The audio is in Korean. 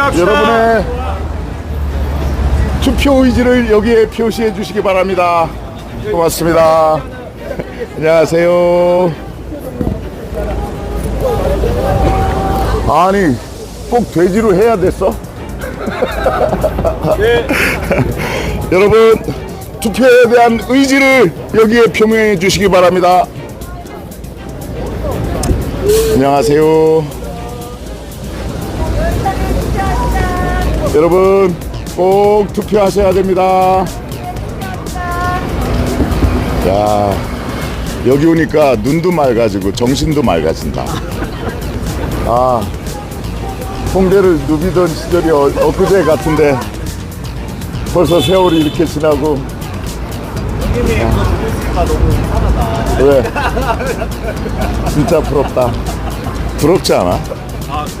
투표합시다. 여러분의 투표 의지를 여기에 표시해 주시기 바랍니다. 고맙습니다. 안녕하세요. 아니, 꼭 돼지로 해야 됐어? 여러분, 투표에 대한 의지를 여기에 표명해 주시기 바랍니다. 안녕하세요. 여러분 꼭 투표하셔야 됩니다. 야 여기 오니까 눈도 맑아지고 정신도 맑아진다. 아 홍대를 누비던 시절이 어, 엊그제 같은데 벌써 세월이 이렇게 지나고 님이 그거 보니까 너무 편하다. 왜 진짜 부럽다. 부럽지 않아? 아, 그럼